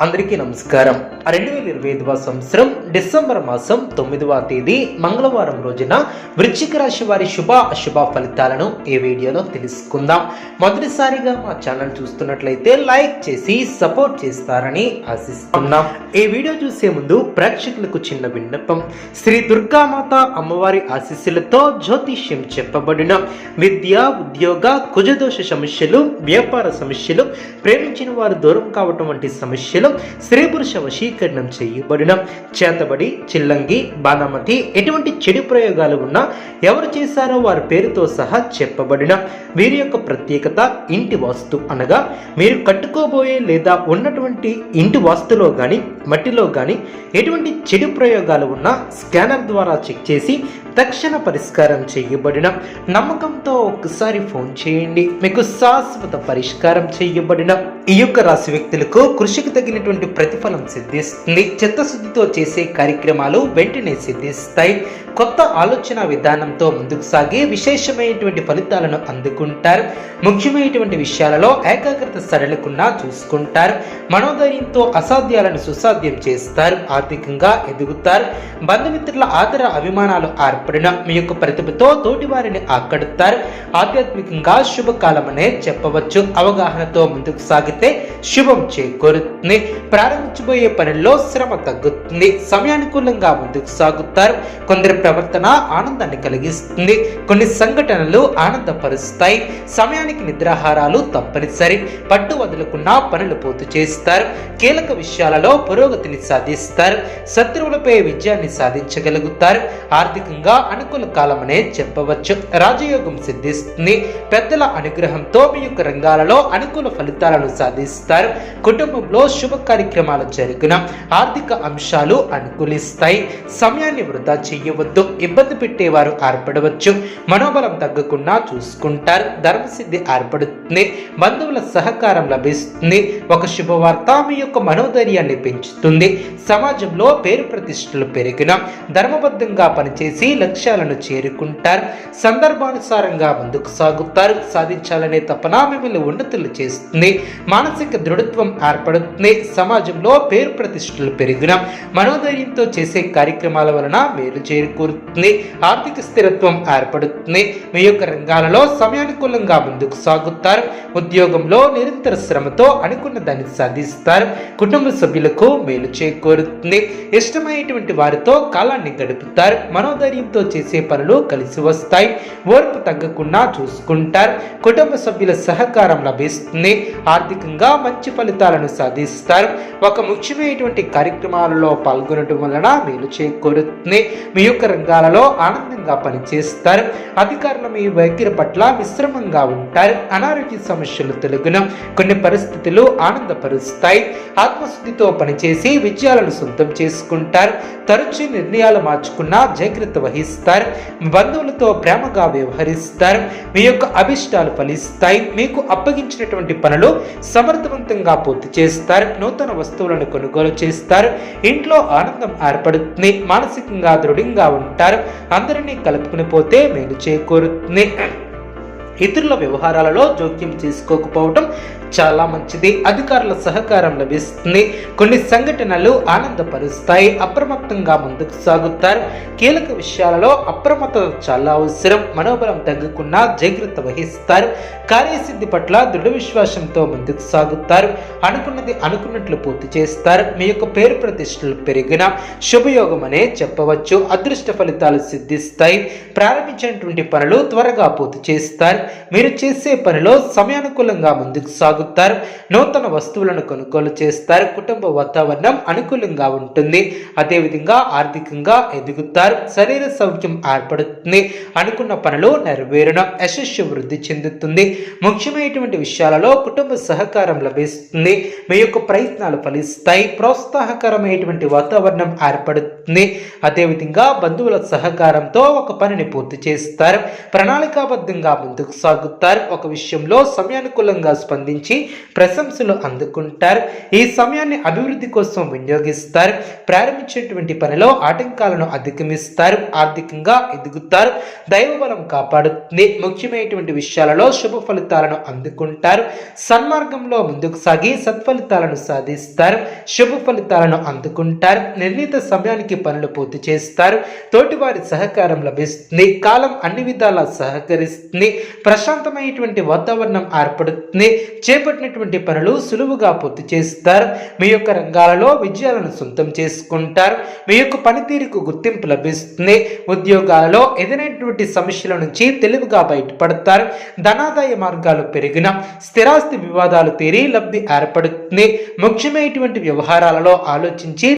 అందరికీ నమస్కారం. రెండు వేల ఇరవై ఐదవ సంవత్సరం డిసెంబర్ మాసం తొమ్మిదవ తేదీ మంగళవారం రోజున వృశ్చిక రాశి వారి శుభ అశుభ ఫలితాలను ఈ వీడియోలో తెలుసుకుందాం. మొదటిసారిగా మా ఛానల్ చూస్తున్నట్లయితే లైక్ చేసి సపోర్ట్ చేస్తారని ఆశిస్తున్నాం. ఈ వీడియో చూసే ముందు ప్రేక్షకులకు చిన్న విన్నపం. శ్రీ దుర్గామాత అమ్మవారి ఆశీస్సులతో జ్యోతిష్యం చెప్పబడిన విద్య ఉద్యోగ కుజదోష సమస్యలు వ్యాపార సమస్యలు ప్రేమించిన వారు దూరం కావటం వంటి సమస్యలు స్త్రీ పురుష వశీకరణం చేయబడిన చేతబడి చిల్లంగి బాణమతి ఎటువంటి చెడు ప్రయోగాలు ఉన్నా ఎవరు చేశారో వారి పేరుతో సహా చెప్పబడిన. వీరి యొక్క ప్రత్యేకత ఇంటి వాస్తు అనగా మీరు కట్టుకోబోయే లేదా ఉన్నటువంటి ఇంటి వాస్తులో కానీ మట్టిలో కానీ ఎటువంటి చెడు ప్రయోగాలు ఉన్నా స్కానర్ ద్వారా చెక్ చేసి తక్షణ పరిష్కారం చేయబడిన. నమ్మకంతో ఒక్కసారి ఫోన్ చేయండి. మీకు శాశ్వత పరిష్కారం చేయబడిన. ఈ యొక్క రాశి వ్యక్తులకు కృషికి తగినటువంటి ప్రతిఫలం సిద్ధిస్తుంది. చిత్తశుద్ధితో చేసే కార్యక్రమాలు వెంటనే సిద్ధిస్తాయి. కొత్త ఆలోచన విధానంతో ముందుకు సాగి విశేషమైనటువంటి ఫలితాలను అందుకుంటారు. ముఖ్యమైనటువంటి విషయాలలో ఏకాగ్రత సరళకుండా చూసుకుంటారు. మనోధైర్యంతో అసాధ్యాలను సుసాధ్యం చేస్తారు. ఆర్థికంగా ఎదుగుతారు. బంధుమిత్రుల ఆదర అభిమానాలు ఏర్పడిన మీ యొక్క ప్రతిభతో తోటి వారిని ఆకడుతారు ఆధ్యాత్మికంగా శుభకాలమనే చెప్పవచ్చు. అవగాహనతో ముందుకు సాగితే శుభం చేకూరుతుంది. ప్రారంభించబోయే పనుల్లో శ్రమ తగ్గుతుంది. సమయానుకూలంగా ముందుకు సాగుతారు. కొందరు ప్రవర్తన ఆనందాన్ని కలిగిస్తుంది. కొన్ని సంఘటనలు ఆనందపరుస్తాయి. సమయానికి నిద్రాహారాలు తప్పనిసరి. పట్టు వదులుకున్న పనులు పూర్తి చేస్తారు. కీలక విషయాలలో పురోగతిని సాధిస్తారు. శత్రువులపై విజయాన్ని సాధించగలుగుతారు. ఆర్థికంగా అనుకూల కాలమనే చెప్పవచ్చు. రాజయోగం సిద్ధిస్తుంది. పెద్దల అనుగ్రహంతో మీ యొక్క రంగాలలో అనుకూల ఫలితాలను సాధిస్తారు. కుటుంబంలో శుభ కార్యక్రమాలు జరిగిన ఆర్థిక అంశాలు అనుకూలిస్తాయి. సమయాన్ని వృధా చేయవద్దు. ఇబ్బంది పెట్టేవారు ఏర్పడవచ్చు మనోబలం తగ్గకుండా చూసుకుంటారు. ధర్మసిద్ధి ఏర్పడుతుంది బంధువుల సహకారం లభిస్తుంది. ఒక శుభవార్త మీ యొక్క మనోధైర్యాన్ని పెంచుతుంది. సమాజంలో పేరు ప్రతిష్టలు పెరిగిన ధర్మబద్ధంగా పనిచేసి లక్ష్యాలను చేరుకుంటారు. సందర్భానుసారంగా ముందుకు సాగుతారు. సాధించాలనే తపన మిమ్మల్ని ఉన్నతులు చేస్తుంది. మానసిక దృఢత్వం ఏర్పడుతుంది. సమాజంలో పేరు ప్రతిష్టలు పెరిగిన మనోధైర్యంతో చేసే కార్యక్రమాల వలన మేలు చేకూరుతుంది ఆర్థిక స్థిరత్వం ఏర్పడుతుంది. మీ యొక్క రంగాలలో సమయానుకూలంగా ముందుకు సాగుతారు. ఉద్యోగంలో నిరంతర శ్రమతో అనుకున్న దాన్ని సాధిస్తారు. కుటుంబ సభ్యులకు మేలు చేకూరుతుంది. ఇష్టమైనటువంటి వారితో కాలాన్ని గడుపుతారు. మనోధైర్యంతో చేసే పనులు కలిసి వస్తాయి. ఓర్పు తగ్గకుండా చూసుకుంటారు. కుటుంబ సభ్యుల సహకారం లభిస్తుంది. ఆర్థికంగా మంచి ఫలితాలను సాధిస్తారు. ఒక ముఖ్యమైనటువంటి కార్యక్రమాలలో పాల్గొనడం వలన మేలు చేకూరుతుంది. మీ యొక్క రంగాలలో ఆనందంగా పనిచేస్తారు. అధికారులు మీ వైఖరి పట్ల మిశ్రమంగా ఉంటారు. అనారోగ్య సమస్యలు తొలగిన కొన్ని పరిస్థితులు ఆనందపరుస్తాయి. ఆత్మశుద్ధితో పనిచేసి విజయాలను సొంతం చేసుకుంటారు. తరచు నిర్ణయాలు మార్చుకున్న జాగ్రత్త వహిస్తారు. బంధువులతో ప్రేమగా వ్యవహరిస్తారు. మీ యొక్క అభిష్టాలు ఫలిస్తాయి. మీకు అప్పగించినటువంటి పనులు సమర్థవంతంగా పూర్తి చేస్తారు. నూతన వస్తువులను కొనుగోలు చేస్తారు. ఇంట్లో ఆనందం ఏర్పడుతుంది. మానసికంగా దృఢంగా ఉంటారు. అందరినీ కలుపుకుని పోతే మేలు చేకూరుతుంది. ఇతరుల వ్యవహారాలలో జోక్యం చేసుకోకపోవటం చాలా మంచిది. అధికారుల సహకారం లభిస్తుంది. కొన్ని సంఘటనలు ఆనందపరుస్తాయి. అప్రమత్తంగా ముందుకు సాగుతారు. కీలక విషయాలలో అప్రమత్తత చాలా అవసరం. మనోబలం తగ్గకుండా జాగ్రత్త వహిస్తారు. కార్యసిద్ధి పట్ల దృఢ విశ్వాసంతో ముందుకు సాగుతారు. అనుకున్నది అనుకున్నట్లు పూర్తి చేస్తారు. మీ యొక్క పేరు ప్రతిష్టలు పెరిగిన శుభయోగం అనే చెప్పవచ్చు. అదృష్ట ఫలితాలు సిద్ధిస్తాయి. ప్రారంభించినటువంటి పనులు త్వరగా పూర్తి చేస్తారు. మీరు చేసే పనిలో సమయానుకూలంగా ముందుకు సాగు సాగుతారు నూతన వస్తువులను కొనుగోలు చేస్తారు కుటుంబ వాతావరణం అనుకూలంగా ఉంటుంది. అదేవిధంగా ఆర్థికంగా ఎదుగుతారు శరీర సౌఖ్యం ఏర్పడుతుంది అనుకున్న పనులు నెరవేరడం యశస్సు వృద్ధి చెందుతుంది. ముఖ్యమైనటువంటి విషయాలలో కుటుంబ సహకారం లభిస్తుంది. మీ యొక్క ప్రయత్నాలు ఫలిస్తాయి ప్రోత్సాహకరమైనటువంటి వాతావరణం ఏర్పడుతుంది. అదేవిధంగా బంధువుల సహకారంతో ఒక పనిని పూర్తి చేస్తారు ప్రణాళికాబద్ధంగా ముందుకు సాగుతారు. ఒక విషయంలో సమయానుకూలంగా స్పందించి నుంచి ప్రశంసలు అందుకుంటారు. ఈ సమయాన్ని అభివృద్ధి కోసం వినియోగిస్తారు. ప్రారంభించేటువంటి పనిలో ఆటంకాలను అధిగమిస్తారు. ఆర్థికంగా ఎదుగుతారు. దైవబలం కాపాడుతుంది. ముఖ్యమైనటువంటి విషయాలలో శుభ ఫలితాలను అందుకుంటారు. సన్మార్గంలో ముందుకు సాగి సత్ఫలితాలను సాధిస్తారు. శుభ ఫలితాలను అందుకుంటారు. నిర్ణీత సమయానికి పనులు పూర్తి చేస్తారు. తోటివారి సహకారం లభిస్తుంది. కాలం అన్ని విధాలా సహకరిస్తుంది. ప్రశాంతమైనటువంటి వాతావరణం ఏర్పడుతుంది. చేపట్టినటువంటి పనులు సులువుగా పూర్తి చేస్తారు. మీ యొక్క రంగాలలో విజయాలను సొంతం చేసుకుంటారు. మీ యొక్క పనితీరుకు గుర్తింపు లభిస్తుంది. ఉద్యోగాలలో ఏదైనటువంటి సమస్యల నుంచి తెలివిగా బయటపడతారు. ధనాదాయ మార్గాలు పెరిగిన స్థిరాస్తి వివాదాలు తీరి లబ్ధి ఏర్పడుతుంది. ముఖ్యమైనటువంటి వ్యవహారాలలో ఆలోచించి